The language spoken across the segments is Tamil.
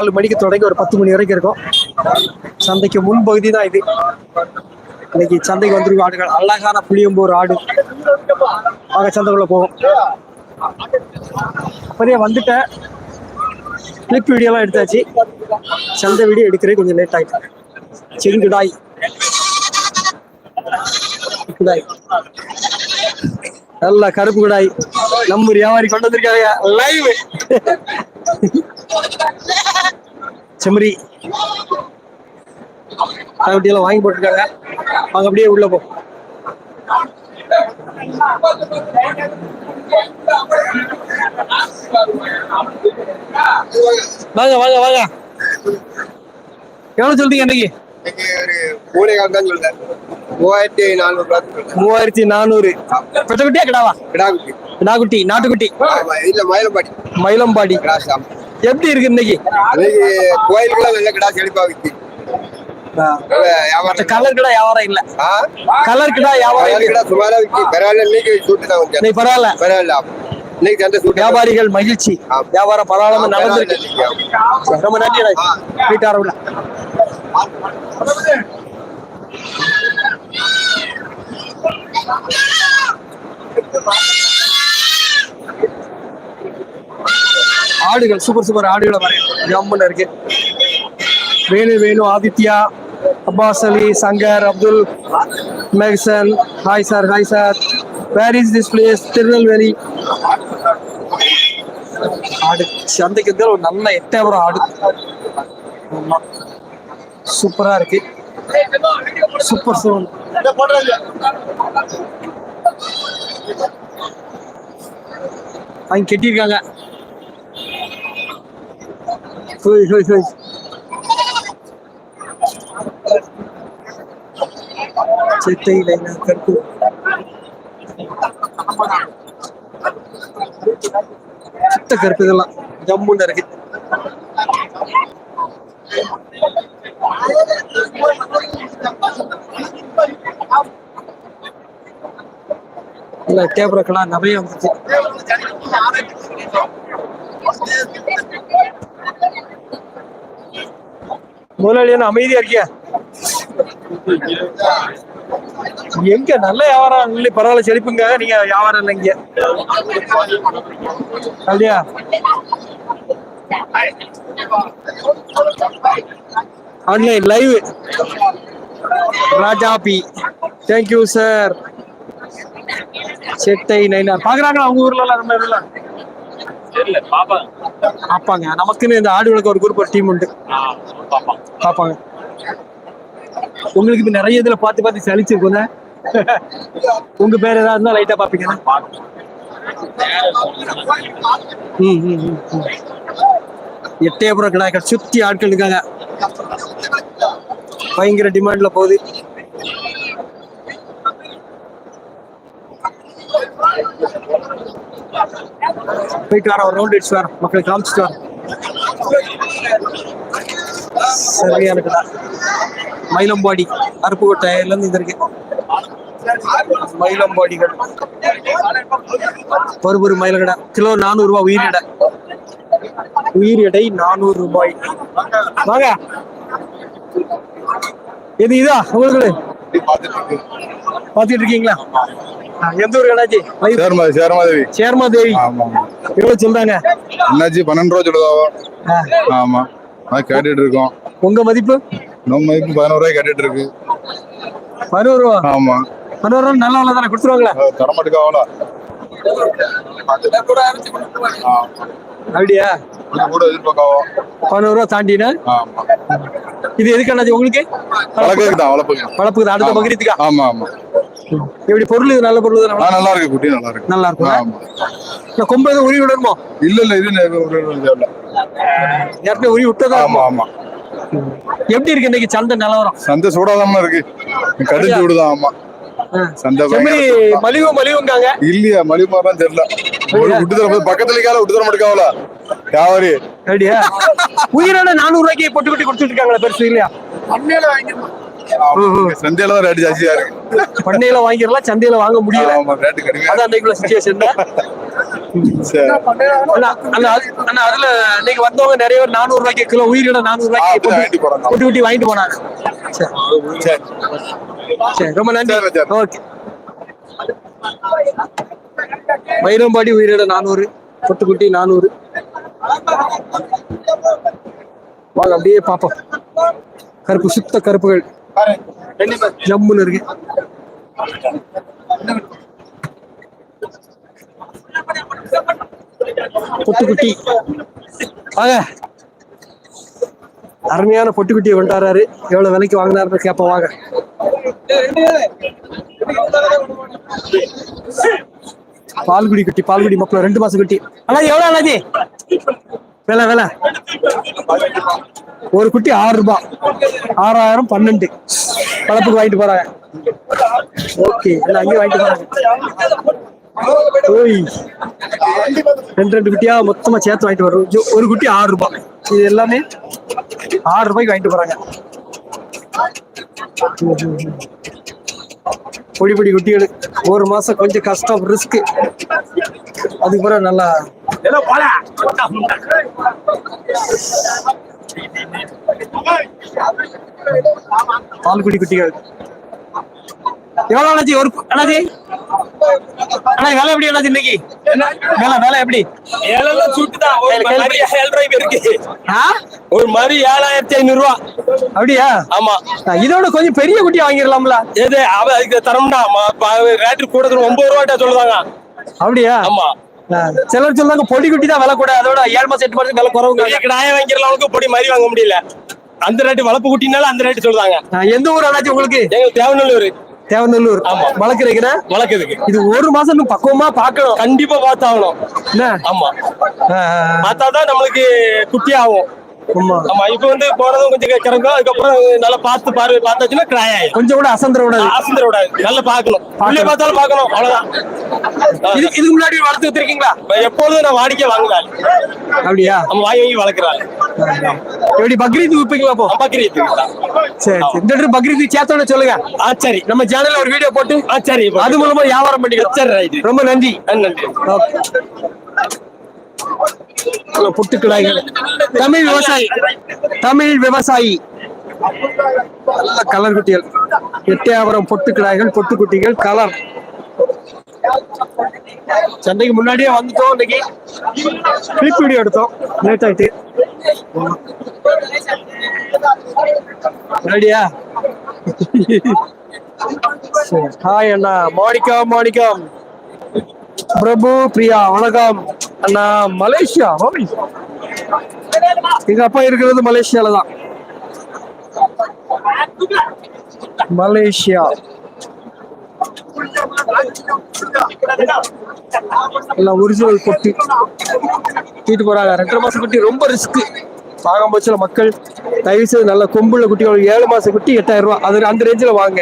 நாலு மணிக்கு தொடங்கி ஒரு பத்து மணி வரைக்கும் இருக்கும். சந்தைக்கு முன்பகுதி தான் இது. இன்னைக்கு சந்தைக்கு வந்துருக்கும் ஆடுகள். அழகான புளியம்பூர் ஆடு. ஆக சந்தைக்குள்ள போவோம். அப்படியே வந்துட்டேன். கிளிப் வீடியோலாம் எடுத்தாச்சு. சந்தை வீடியோ எடுக்கிறே கொஞ்சம் லேட் ஆயிட்டு. செங்குடாய். குடாய் நல்ல கருப்பு குடாய். நம்ம வியாபாரி கொண்டு வந்திருக்காங்க லைவ் செம்மறி. எல்லாம் வாங்கி போட்டிருக்காங்க. அவங்க அப்படியே உள்ள போ. வாங்க வாங்க வாங்க. எவ்வளவு சொல்றீங்க இன்னைக்கு மூவாயிரத்தி நானூறு மூவாயிரத்தி நானூறு. பெட்ட குட்டியா கிடாவா? கிடாக்குட்டி கிடாக்குட்டி நாட்டுக்குட்டி. ஆமா இல்ல மயிலம்பாடி. மயிலம்பாடி. எப்படி இருக்கு இன்னைக்கு? கோயிலுக்குள்ள நல்ல கிடா செழிப்பா வியாபாரம் கலர் கிடா வியாபாரம் இல்ல. கலர் கிடா வியாபாரம் கிடா சுமாரா விற்கி பரவாயில்ல இன்னைக்கு சூட்டு தான் கொஞ்சம். இன்னைக்கு பரவாயில்ல. பரவாயில்ல. இன்னைக்கு சூட்டு வியாபாரிகள் மகிழ்ச்சி. வியாபாரம் பரவாயில்லாம நடந்திருக்கு. ரொம்ப நன்றி வீட்டாரவுல ஆடுகள் சூப்பர் சூப்பர் ஆடுகளை வரேன் ஜம்முன்னு இருக்கு. Venu Venu Aditya Abbas Ali Shankar Abdul மேக்சன். Hi sir hi sir where is this place Tirunelveli. ஆடு சந்தைக்கு ஒரு நல்ல எட்டாயிரம் ஆடு. சூப்பரா இருக்கு. சூப்பர் சூப்பர் அவங்க கெட்டியிருக்காங்க. ஹோய் ஹோய் ஹோய் சித்தை லைனா கருப்பு சித்த கருப்பு இதெல்லாம் ஜம்முன்னு இருக்கு இல்லை டேப்ரக்கெல்லாம் நிறைய வந்துச்சு முதலாளி என்ன அமைதியா இருக்கியா எங்க நல்ல வியாபாரம் இல்லை பரவாயில்ல செழிப்புங்க. நீங்க வியாபாரம் இல்லை இங்க. அப்படியா? Online live Raja P. Thank you sir செட்டை நைனா பாக்குறாங்களா அவங்க ஊர்ல எல்லாம் நம்ம ஊர்ல பாப்பாங்க. நமக்குன்னு இந்த ஆடு விளக்க ஒரு குரூப் ஒரு டீம் உண்டு. பாப்பா. பாப்பாங்க. உங்களுக்கு இப்ப நிறைய இதுல பார்த்து பார்த்து சலிச்சிருக்கும்ல? உங்க பேர் ஏதாவது இருந்தா லைட்டா பாப்பீங்க ம் ம் ம், ம். எட்டயபுரம் கிடாய்கள் சுத்தி ஆட்கள் இருக்காங்க. பயங்கர டிமாண்ட்ல போகுது. போயிட்டு வர ஒரு ரவுண்ட் அடிச்சு வர மக்களை காமிச்சிட்டு வர சரியான கடை மயிலம்பாடி அருப்புக்கோட்டையில இருந்து இது இருக்கு மயிலம்பாடிகள் பருபரு மயில கடை கிலோ நானூறு ரூபாய் உயிர் எடை. உயிர் எடை நானூறு ரூபாய். வாங்க. இது இதா உங்களுக்கு? பாத்துட்டு இருக்கீங்களா? எந்த ஊர் கடாச்சி? சேர்மாதி சேர்மாதேவி எவ்வளவு சொல்றாங்க என்னாச்சு பன்னெண்டு ரூபா சொல்லுதாவோ? ஆமா. நான் கேட்டுட்டு இருக்கோம். உங்க மதிப்பு? நம்ம இப்போ பதினோரு ரூபாய் கேட்டுட்டு இருக்கு. பதினோரு ரூபா? ஆமா. பதினோரு ரூபா நல்ல உள்ள தானே கொடுத்துருவாங்களா? தரமாட்டுக்காவலா அப்படியா? கூட எதிர்பார்க்காவோ? பதினோரு ரூபா தாண்டினா? ஆமா. இது எதுக்கு அண்ணாச்சி உங்களுக்கு? வளர்க்கறதுக்கு தான் வளர்ப்புக்கு அடுத்த பகிரத்துக்கா ஆமா ஆமா. எப்படி பொருள் இது நல்ல பொருள் தானே நல்லா இருக்கு? குட்டி நல்லா இருக்கு நல்லா இருக்கும் ஆமா. இந்த கொம்பு எதுவும் உருவி விடணுமோ? இல்ல இல்ல இது. ஏற்கனவே உருவி விட்டதா? ஆமா ஆமா. எப்படி இருக்கு இன்னைக்கு சந்தை நிலவரம்? சந்தை சூடாதாம இருக்கு. கடிச்சு விடுதான் ஆமா. சந்தை மலிவு மலிவுங்காங்க. இல்லையா மலிமாதான் தெரியல. ஒரு விட்டுதர பக்கத்துல கால விட்டுதர மாட்டுக்காவல. யாவரி? அப்படியா? உயிரோட நானூறு ரூபாய்க்கு பொட்டு குட்டி கொடுத்துட்டு இருக்காங்களா பெருசு இல்லையா? சந்தையில தான் ரேட்டு ஜாஸ்தியா இருக்கு. பண்ணையில வாங்கிடலாம் சந்தையில வாங்க முடியல. ஆமா ரேட்டு கடுமையா அதான் அன்னைக்குள்ள சுச்சுவேஷன் அதுல இன்னைக்கு வந்தவங்க நிறைய பேர் நானூறு ரூபாய்க்கு கிலோ உயிரிட நானூறு ரூபாய்க்கு. குட்டி குட்டி வாங்கிட்டு போனாங்க. சரி. ரொம்ப நன்றி. ஓகே. வைரம்பாடி உயிரிட நானூறு பொட்டுக்குட்டி நானூறு. வாங்க அப்படியே பாப்போம் கருப்பு சுத்த கருப்புகள். ஜம்முன்னு இருக்கு. பொட்டுக்குட்டி. வாங்க. அருமையான பொட்டுக்குட்டியை கொண்டாடுறாரு. எவ்வளவு விலைக்கு வாங்கினாருன்னு கேட்போம் வாங்க. பால்குடி குட்டி பால்குடி மக்கள் ரெண்டு மாசம் குட்டி. அண்ணா எவ்வளவு அண்ணாஜி வேலை வேலை. ஒரு குட்டி ஆறு ரூபாய். ஆறாயிரம் பன்னெண்டு. வளர்ப்புக்கு வாங்கிட்டு போறாங்க. ஓகே எல்லாம் அங்கேயே வாங்கிட்டு போறாங்க. ஓய். ரெண்டு ரெண்டு குட்டியா மொத்தமா சேர்த்து வாங்கிட்டு வரும் ஒரு குட்டி ஆறு ரூபாய். இது எல்லாமே ஆறு ரூபாய்க்கு வாங்கிட்டு போறாங்க. பொடி பொடி குட்டிகள். ஒரு மாசம் கொஞ்சம் கஷ்டம் ரிஸ்க் அதுக்கு பிறகு நல்லா பால்குடி குட்டிகள். எவ்வளவு அண்ணாச்சி ஒரு அண்ணாச்சி அண்ணா வேலை எப்படி அண்ணாச்சி இன்னைக்கு? வேலை வேலை எப்படி? ஏழெல்லாம் சுட்டுதான். ஒரு மாதிரி இருக்கு? ஒரு மாதிரி ஏழாயிரத்தி ஐநூறு ரூபா அப்படியா? ஆமா. இதோட கொஞ்சம் பெரிய குட்டியா வாங்கிடலாம்ல. எது? அவ அதுக்கு தரம்டா ரேட்டு கூட ஒன்பது ரூபாட்டா சொல்லுதாங்க அப்படியா? ஆமா. சிலர் சொல்றாங்க பொடி குட்டி தான் விலை கூட. அதோட ஏழு மாசம் எட்டு மாசம் விலை பெரிய கிடாய வாங்கிடலாம் பொடி மாதிரி வாங்க முடியல. அந்த ரேட்டு வளர்ப்பு குட்டினால அந்த ரேட்டு சொல்லுதாங்க. ஆ, எந்த ஊர் அண்ணாச்சி உங்களுக்கு? எங்க தேவநல்லூர். தேவநல்லூர். ஆமா. வளர்க்குறீங்கன்னா வளர்க்குறதுக்கு. இது ஒரு மாசம் பக்குவமா பார்க்கணும். கண்டிப்பா பார்த்தாகணும். என்ன? ஆமா. பார்த்தாதான் நம்மளுக்கு குட்டி ஆகும் ஆமா இப்ப வந்து போனதும் கொஞ்சம் கிறங்கும் அதுக்கப்புறம் நல்லா பார்த்து பார்வை பார்த்தாச்சுன்னா கிராய் ஆயிடும். கொஞ்சம் கூட அசந்திர விடாது. ஆசந்திர விடாது. நல்லா பார்க்கணும். உள்ளே பார்த்தாலும் பார்க்கணும். அவ்வளவுதான். இது இதுக்கு முன்னாடி வளர்த்து வச்சிருக்கீங்களா? எப்பொழுதும் நான் வாடிக்கை வாங்குவேன் அப்படியா? நம்ம வாங்கி வாங்கி வளர்க்குறாங்க எப்படி பக்ரீத் விப்பீங்களா அப்போ? பக்ரீத். சரி இந்த பக்ரீத் சேர்த்தோட சொல்லுங்க. ஆ சரி. நம்ம சேனல்ல ஒரு வீடியோ போட்டு ஆ சரி. அது மூலமா வியாபாரம் பண்ணிக்கலாம் சரி ரைட் ரொம்ப நன்றி. நன்றி. ஓகே. புட்டுக்கிடாய்கள் தமிழ் விவசாயி. தமிழ் விவசாயி. நல்ல கலர் குட்டிகள். எட்டயபுரம் பொட்டுக்கிடாய்கள் பொட்டுக்குட்டிகள் கலர். சந்தைக்கு முன்னாடியே வந்துட்டோம் இன்னைக்கு. கிளிப் வீடியோ எடுத்தோம். லேட் ஆயிட்டு. ரெடியா ஹாய் அண்ணா. மாணிக்கம் மாணிக்கம். பிரபு பிரியா வணக்கம். அண்ணா மலேசியா மாமி எங்க அப்பா இருக்கிறது மலேசியால தான். மலேசியா. எல்லாம் ஒரிஜினல் கொட்டி தூக்கிட்டு போறாங்க ரெண்டரை மாசம் குட்டி ரொம்ப ரிஸ்க் பாகம்பட்சல மக்கள். தயவு செய்து நல்ல கொம்புள்ள குட்டி ஏழு மாசம் குட்டி எட்டாயிரம் ரூபாய் அது அந்த ரேஞ்சில் வாங்க.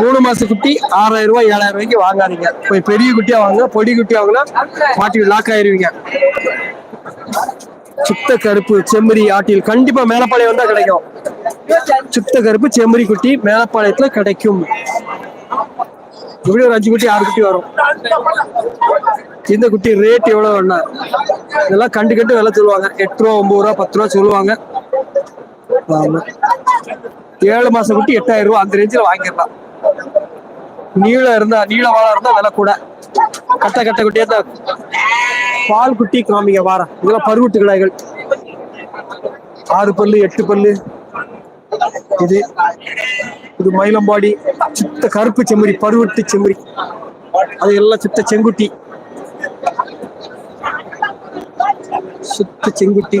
மூணு மாச குட்டி ஆறாயிரம் ரூபாய் ஏழாயிரம் ரூபாய்க்கு வாங்காதீங்க. போய் பெரிய குட்டியா வாங்க பொடி குட்டியா வாங்கினா மாட்டி லாக் ஆயிருவீங்க. சுத்த கருப்பு செம்மறி ஆட்டில் கண்டிப்பா மேலப்பாளையம் வந்தா கிடைக்கும். சுத்த கருப்பு செம்மறி குட்டி மேலப்பாளையத்துல கிடைக்கும். இப்படி ஒரு அஞ்சு குட்டி ஆறு குட்டி வரும்? இந்த குட்டி ரேட் எவ்வளவு வேணா இதெல்லாம் கண்டு கண்டு விலை சொல்லுவாங்க. எட்டு ரூபா ஒன்பது ரூபா பத்து ரூபா சொல்லுவாங்க ஏழு மாசம் குட்டி எட்டாயிரம் ரூபா அந்த ரேஞ்சில் வாங்கிடலாம். நீளம் இருந்தா நீள வாழை இருந்தா விலை கூட. கட்ட கட்ட குட்டியா தான் பால் குட்டி காமிங்க வாரம் இதெல்லாம் பருவட்டு கிடாய்கள் ஆறு பல்லு எட்டு பல்லு. இது இது மயிலம்பாடி. சுத்த கருப்பு செம்மறி பருவட்டு செம்மறி. அது எல்லாம் சித்த செங்குட்டி. சுத்த செங்குட்டி.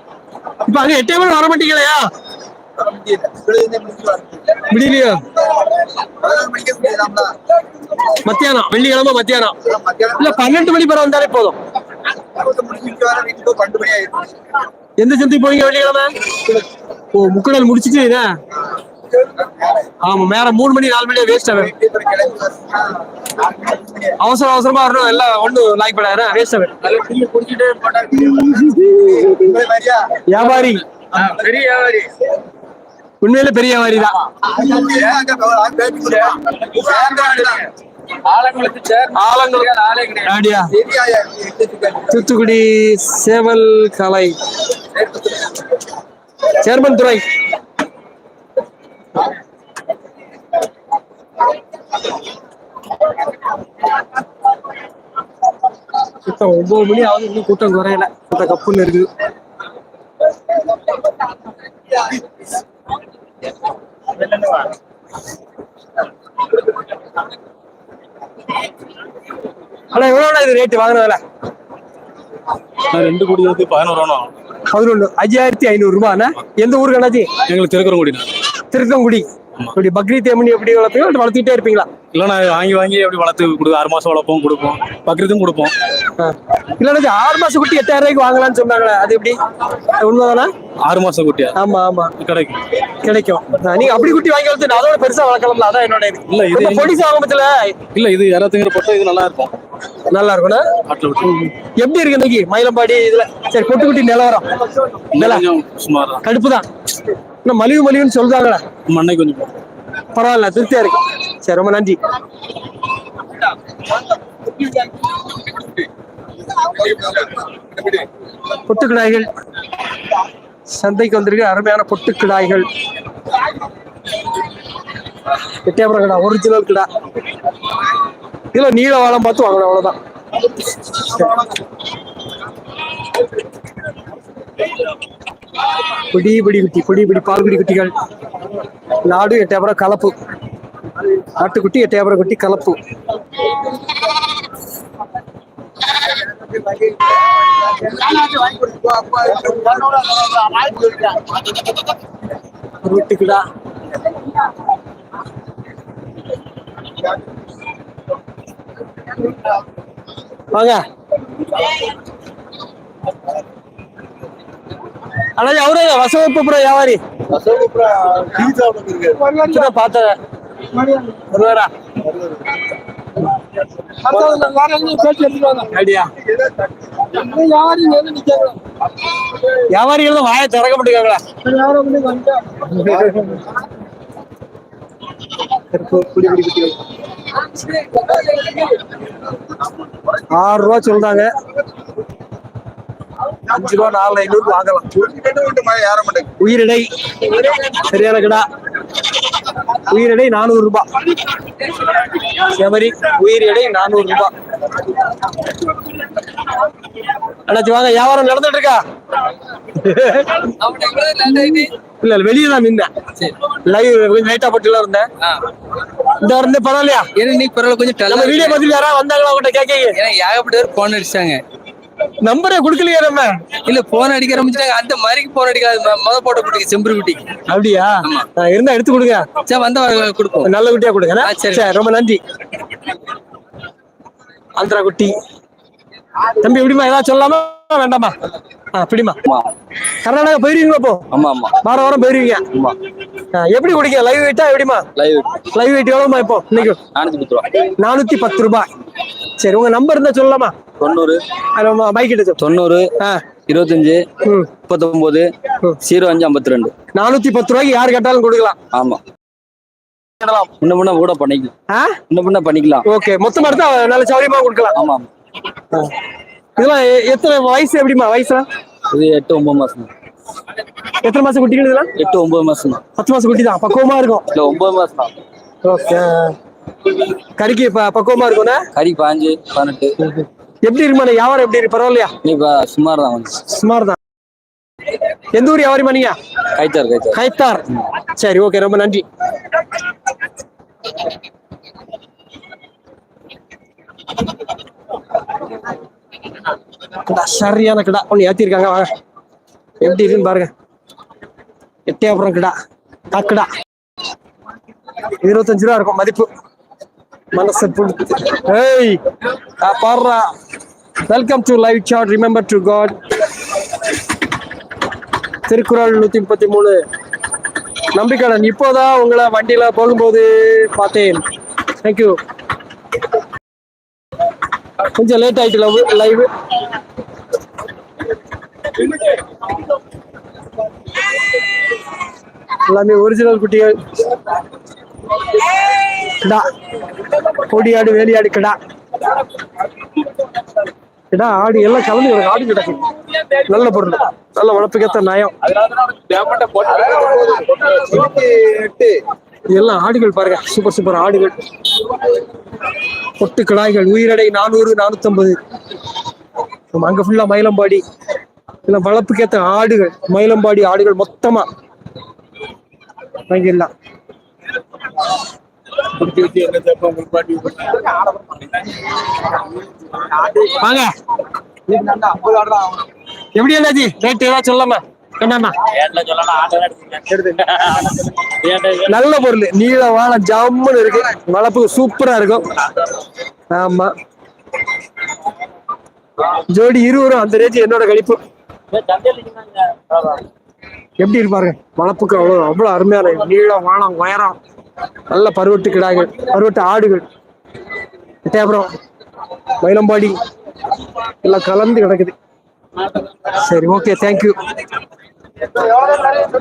இப்ப அங்க எட்டே மணி வர மாட்டீங்களையா? முடியலையோ மத்தியானம் வெள்ளிக்கிழமை மத்தியானம். இல்ல பன்னெண்டு மணி பிறகு வந்தாலே போதும். எந்த சந்தைக்கு போவீங்க வெள்ளிக்கிழமை? ஓ முக்கடல் முடிச்சிட்டு ஆமா மேல மூணு மணி நாலு மணி வேஸ்ட் ஆகும் அவசர அவசரமா வரணும் எல்லாம் ஒண்ணு லாய்க் பண்ணாரு வேஸ்ட் ஆகும் வியாபாரி. பெரிய வியாபாரி. உண்மையில பெரிய வியாபாரி தான். தூத்துக்குடி சேவல் கலை. சேர்மன் துறை. கூட்டம் ஒன்பது மணி ஆகுது இன்னும் கூட்டம் குறையல. கூட்டம் கப்புன்னு இருக்குது. ஆனா எவ்வளவு இது ரேட்டு வாங்கின விலை? ரெண்டு கோடி பதினோரு பதினொன்று ஐயாயிரத்தி ஐநூறு ரூபாண்ணா எந்த ஊருக்கு அண்ணாச்சி எங்களுக்கு திருக்குறங்குடி திருக்கங்குடி இப்படி பக்ரீத் எம்மனி எப்படி வளர்ப்பீங்களா இல்ல வளர்த்துக்கிட்டே இருப்பீங்களா? இல்லைன்னா வாங்கி வாங்கி அப்படி வளர்த்து கொடு ஆறு மாசம் வளர்ப்போம் கொடுப்போம். பக்கத்தும் கொடுப்போம். இல்லைண்ணா ஆறு மாசம் குட்டி எட்டாயிரம் ரூபாய்க்கு வாங்கலாம்னு சொன்னாங்களே அது எப்படி? உண்மைதானா? ஆறு மாசம் குட்டியா? ஆமா ஆமா. கிடைக்கும். கிடைக்கும். நீங்க அப்படி குட்டி வாங்கி வளர்த்து அதோட பெருசா வளர்க்கலாம்ல அதான் என்னோட இது. இல்ல, இது இப்ப பொடிசு ஆரம்பத்துல இல்ல இது யாராத்துங்கிற போட்டா இது நல்லா இருக்கும் நல்லா விட்டு. எப்படி இருக்கு இன்னைக்கு? மயிலம்பாடி இதுல? சரி கொட்டு குட்டி நிலவரம் சுமார். கடுப்பு தான் இன்னும் மலிவு மலிவுன்னு சொல்றாங்களே மண்ணை கொஞ்சம் பரவாயில்ல திருப்தியா இருக்கு. சரி ரொம்ப நன்றி. பொட்டுக்கிடாய்கள். சந்தைக்கு வந்திருக்கு அருமையான பொட்டுக்கிடாய்கள். எட்டியாபுரம் கடா ஒரிஜினல் கடா. இதுல நீல வாழம் பார்த்து வாங்கணும் அவ்வளவுதான். பிடி பிடி குட்டி பிடி பிடி பால் குடி குட்டிகள். நாடு எட்டயபுரம் கலப்பு. ஆட்டுக்குட்டி எட்டயபுரம் குட்டி கலப்பு. ரொட்டுக்குடா வாங்க. அவரே வசவப்புப்புறம் வியாபாரி. இப்பதான் பார்த்தேன் வருவாரா வியாபாரிகள் வாயை திறக்க மாட்டேங்கிறாங்களா? ஆறு ரூபா சொல்றாங்க. அஞ்சு ரூபா நாலு ஐநூறு வாங்கலாம். உயிரிடை சரியான கடா உயிரிடை நானூறு ரூபாய் செமரி உயிர் எடை நானூறு ரூபாய் அண்ணாச்சி வாங்க வியாபாரம் நடந்துட்டு இருக்கா இல்ல இல்ல வெளியே தான் நின்றேன் லைவ் கொஞ்சம் லேட்டா பட்டுல இருந்தேன். இந்த இருந்தே பரவாயில்லையா? ஏன்னா இன்னைக்கு பரவாயில்ல கொஞ்சம் வீடியோ பார்த்துட்டு யாராவது வந்தாங்களா அவங்ககிட்ட கேட்க? ஏன்னா ஏகப்பட்ட பேர் போன் அடிச்சாங்க நம்பரே கொடுக்கலையே நம்ம. இல்ல போன் அடிக்க ஆரம்பிச்சிட்டாங்க அந்த மாதிரிக்கு போன் அடிக்காது. முத போட்ட குட்டிக்கு செம்பரு குட்டிக்கு அப்படியா? இருந்தா எடுத்து கொடுங்க. சரி வந்தா கொடுப்போம். நல்ல குட்டியா கொடுங்க. சரி. ரொம்ப நன்றி. ஆந்திரா குட்டி. தம்பி எப்படிமா ஏதாவது சொல்லலாமா வேண்டாமா? ஆ பிடிமா. கர்நாடகா போயிருவீங்களா இப்போ? ஆமா ஆமா. வாரம் வாரம் போயிருவீங்க? ஆ, எப்படி குடிக்க? லைவ் வெயிட்டா எப்படிமா? லைவ் லைவ் வெயிட் எவ்வளோமா இப்போ இன்னைக்கு? நானூத்தி பத்து ரூபா. நானூத்தி பத்து ரூபாய். சரி உங்க நம்பர் இருந்தா சொல்லலாமா? தொண்ணூறு. பைக் சொல்லு. தொண்ணூறு இருபத்தஞ்சு முப்பத்தொன்பது ஜீரோ அஞ்சு ஐம்பத்தி ரெண்டு நானூத்தி பத்து ரூபாய்க்கு யார் கேட்டாலும் கொடுக்கலாம். ஆமா. முன்ன முன்ன கூட பண்ணிக்கலாம். முன்ன முன்ன பண்ணிக்கலாம். ஓகே மொத்தமா எடுத்தா நல்ல சௌரியமா கொடுக்கலாம். ஆமா இதெல்லாம் எத்தனை வயசு எப்படிமா வயசுலாம் இது எட்டு ஒன்பது மாசம் தான். எத்தனை மாசம் குட்டிகள் இதெல்லாம்? எட்டு ஒன்பது மாசம் பத்து மாசம் குட்டி தான் பக்குவமா இருக்கும். இல்ல ஒன்பது மாசம் தான் ஓகே. கறிக்கு பக்குவமா இருக்கும்னா? கறி பாஞ்சு பதினெட்டு. எப்படி இருக்குமா வியாபாரம் எப்படி இருக்கு? பரவாயில்லையா? நீ சுமார் தான் சுமார் தான் எந்த ஊர் வியாபாரிமா நீங்க? கைத்தார் கைத்தார். கைத்தார். சரி ஓகே. ரொம்ப நன்றி. கிடா சரியான கிடா. ஒன்று ஏற்றிருக்காங்க வாங்க. எப்படி இருக்குன்னு பாருங்க. எட்டியாபுரம் கிடா. காக்கடா இருபத்தஞ்சு ரூபா இருக்கும் மதிப்பு. மனசு ஏய் பாடுறா. பாருடா welcome to live chat remember to God Thirukkural நூத்தி முப்பத்தி மூணு. நம்பிக்கடன் இப்போதான் உங்களை வண்டியில போகும்போது பார்த்தேன். தேங்க்யூ கொஞ்சம் லேட் ஆயிட்டு லவ் லைவ் எல்லாமே ஒரிஜினல் குட்டிகள். கிடா. கொடியாடு வேலியாடு கிடா. கிடா ஆடு எல்லாம் கலந்து கிடக்கு ஆடு கிடக்கு. நல்ல பொருள். நல்ல வளர்ப்புக்கேத்த நயம். இதெல்லாம் ஆடுகள் பாருங்க. சூப்பர் சூப்பர் ஆடுகள். பொட்டு கிடாய்கள் உயிரடை நானூறு நானூத்தம்பது. அங்க ஃபுல்லா மயிலம்பாடி. இதெல்லாம் வளர்ப்புக்கேத்த ஆடுகள். மயிலம்பாடி ஆடுகள் மொத்தமா. வாங்கிடலாம். வாங்க. எப்படி என்னாச்சு ரேட் ஏதாவது சொல்லாம? என்னண்ணா நல்ல பொருள். நீல வாழை ஜம்முன்னு இருக்கு. வளர்ப்புக்கு சூப்பரா இருக்கும். ஆமா. ஜோடி இருவரும் அந்த ரேஞ்ச் என்னோட கணிப்பு எப்படி இருப்பாருங்க வளர்ப்புக்கு அவ்வளவு அவ்வளவு அருமையான நீளம் வானம் உயரம். நல்ல பருவட்டு கிடாய்கள் பருவட்டு ஆடுகள். அப்புறம் மயிலம்பாடி. எல்லாம் கலந்து கிடக்குது. சரி okay thank you Estoy ahora en.